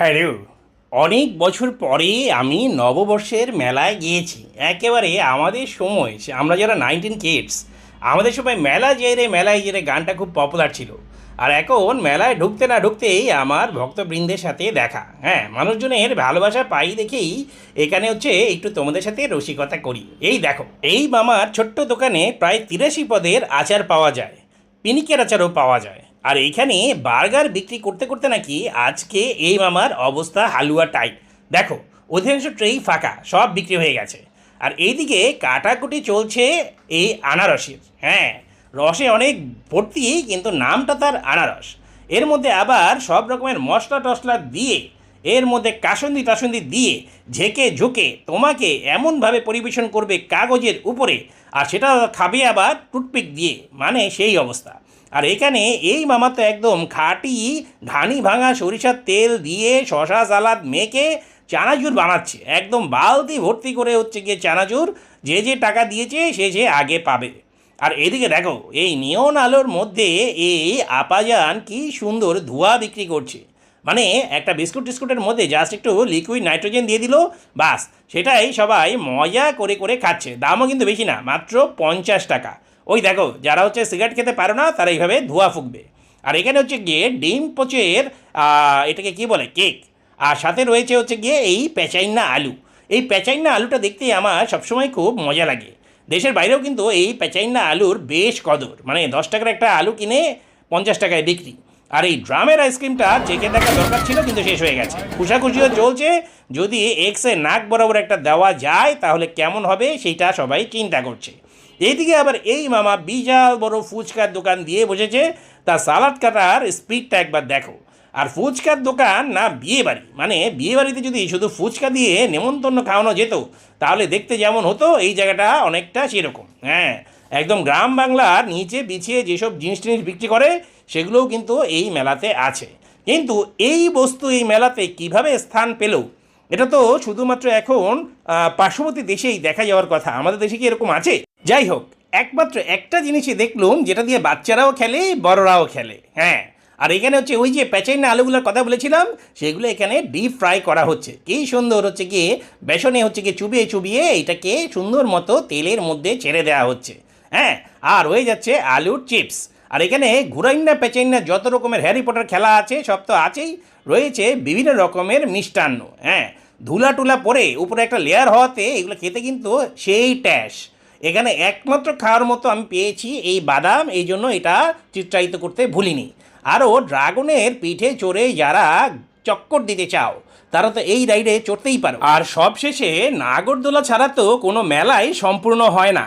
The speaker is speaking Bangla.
হ্যালো অনেক বছর পরে আমি নববর্ষের মেলায় গিয়েছি। একেবারে আমাদের সময়, আমরা যারা নাইনটিন কিডস, আমাদের সময় মেলা যে রে, মেলায় যে রে গানটা খুব পপুলার ছিল। আর এখন মেলায় ঢুকতে না ঢুকতেই আমার ভক্তবৃন্দের সাথে দেখা। হ্যাঁ মানুষজনের ভালোবাসা পাই দেখেই এখানে হচ্ছে একটু তোমাদের সাথে রসিকতা করি। এই দেখো, এই মামার ছোট্ট দোকানে প্রায় তিরাশি পদের আচার পাওয়া যায়, পিনিকের আচারও পাওয়া যায়। আর এইখানে বার্গার বিক্রি করতে করতে নাকি আজকে এই মামার অবস্থা হালুয়া টাইট। দেখো, অধিকাংশ ট্রেই ফাঁকা, সব বিক্রি হয়ে গেছে। আর এইদিকে কাটাকুটি চলছে এই আনারসের। হ্যাঁ রসে অনেক ভর্তি, কিন্তু নামটা তার আনারস। এর মধ্যে আবার সব রকমের মশলা টশলা দিয়ে, এর মধ্যে কাসন্দি টাসন্দি দিয়ে ঝেঁকে ঝুঁকে তোমাকে এমনভাবে পরিবেশন করবে কাগজের উপরে, আর সেটা খাবে আবার টুথপিক দিয়ে। মানে সেই অবস্থা। আর এখানে এই মামা তো একদম খাঁটি, ঘানি ভাঙা সরিষার তেল দিয়ে শশা সালাদ মেখে চানাচুর বানাচ্ছে। একদম বালতি ভর্তি করে হচ্ছে গিয়ে চানাচুর, যে যে টাকা দিয়েছে সে যে আগে পাবে। আর এদিকে দেখো, এই নিয়ন আলোর মধ্যে এই আপাজান কি সুন্দর ধোঁয়া বিক্রি করছে। মানে একটা বিস্কুট টিস্কুটের মধ্যে জাস্ট একটু লিকুইড নাইট্রোজেন দিয়ে দিল, বাস। সেটাই সবাই মজা করে করে খাচ্ছে। দামও কিন্তু বেশি না, মাত্র পঞ্চাশ টাকা। ওই দেখো, যারা হচ্ছে সিগারেট খেতে পারো না, তারা এইভাবে ধোঁয়া ফুঁকবে। আর এখানে হচ্ছে গিয়ে ডিম পচের এটাকে কি বলে, কেক। আর সাথে রয়েছে হচ্ছে গিয়ে এই পেঁচাইনা আলু। এই পেঁচাইনা আলুটা দেখতে আমার সবসময় খুব মজা লাগে। দেশের বাইরেও কিন্তু এই পেঁচাইনা আলুর বেশ কদর। মানে দশ টাকার একটা আলু কিনে পঞ্চাশ টাকায় বিক্রি। আর এই ড্রামের আইসক্রিমটা চেকে দেখা দরকার ছিল, কিন্তু শেষ হয়ে গেছে। খুশাখুশিও চলছে। যদি এক্সে নাক বরাবর একটা দেওয়া যায়, তাহলে কেমন হবে সেইটা সবাই চিন্তা করছে। এইদিকে আবার এই মামা বিশাল বড় ফুচকার দোকান দিয়ে বসেছে। তার সালাদ কাটার স্পিডটা একবার দেখো। আর ফুচকার দোকান না বিয়ে বাড়ি মানে বিয়ে বাড়িতে যদি শুধু ফুচকা দিয়ে নেমন্তন্ন খাওয়ানো যেত, তাহলে দেখতে যেমন হতো, এই জায়গাটা অনেকটা সেরকম। হ্যাঁ একদম গ্রাম বাংলার নিচে বিছিয়ে যেসব জিনিস টিনিস বিক্রি করে, সেগুলোও কিন্তু এই মেলাতে আছে। কিন্তু এই বস্তু এই মেলাতে কীভাবে স্থান পেল? এটা তো শুধুমাত্র এখন পার্শ্ববর্তী দেশেই দেখা যাওয়ার কথা। আমাদের দেশে কি এরকম আছে? যাই হোক, একমাত্র একটা জিনিসই দেখলুম, যেটা দিয়ে বাচ্চারাও খেলে, বড়রাও খেলে। হ্যাঁ আর এখানে হচ্ছে ওই যে প্যাচাইনা আলুগুলোর কথা বলেছিলাম, সেগুলো এখানে ডিপ ফ্রাই করা হচ্ছে। কি সুন্দর হচ্ছে গিয়ে বেসনে হচ্ছে গিয়ে চুবিয়ে চুবিয়ে এটাকে সুন্দর মতো তেলের মধ্যে ছেড়ে দেওয়া হচ্ছে। হ্যাঁ আর হয়ে যাচ্ছে আলুর চিপস। আর এখানে ঘুরাইন্না পেচাইন্না যত রকমের হ্যারি পটার খেলা আছে, সব তো আছেই। রয়েছে বিভিন্ন রকমের মিষ্টান্ন হ্যাঁ। ধুলা টুলা পরে উপরে একটা লেয়ার হওয়াতে এগুলো খেতে কিন্তু সেই ট্যাশ এখানে একমাত্র খাওয়ার মতো আমি পেয়েছি এই বাদাম, এই জন্য এটা চিত্রায়িত করতে ভুলিনি। আরও ড্রাগনের পিঠে চড়ে যারা চক্কর দিতে চাও, তারা তো এই রাইডে চড়তেই পারো। আর সবশেষে নাগরদোলা ছাড়া তো কোনো মেলাই সম্পূর্ণ হয় না।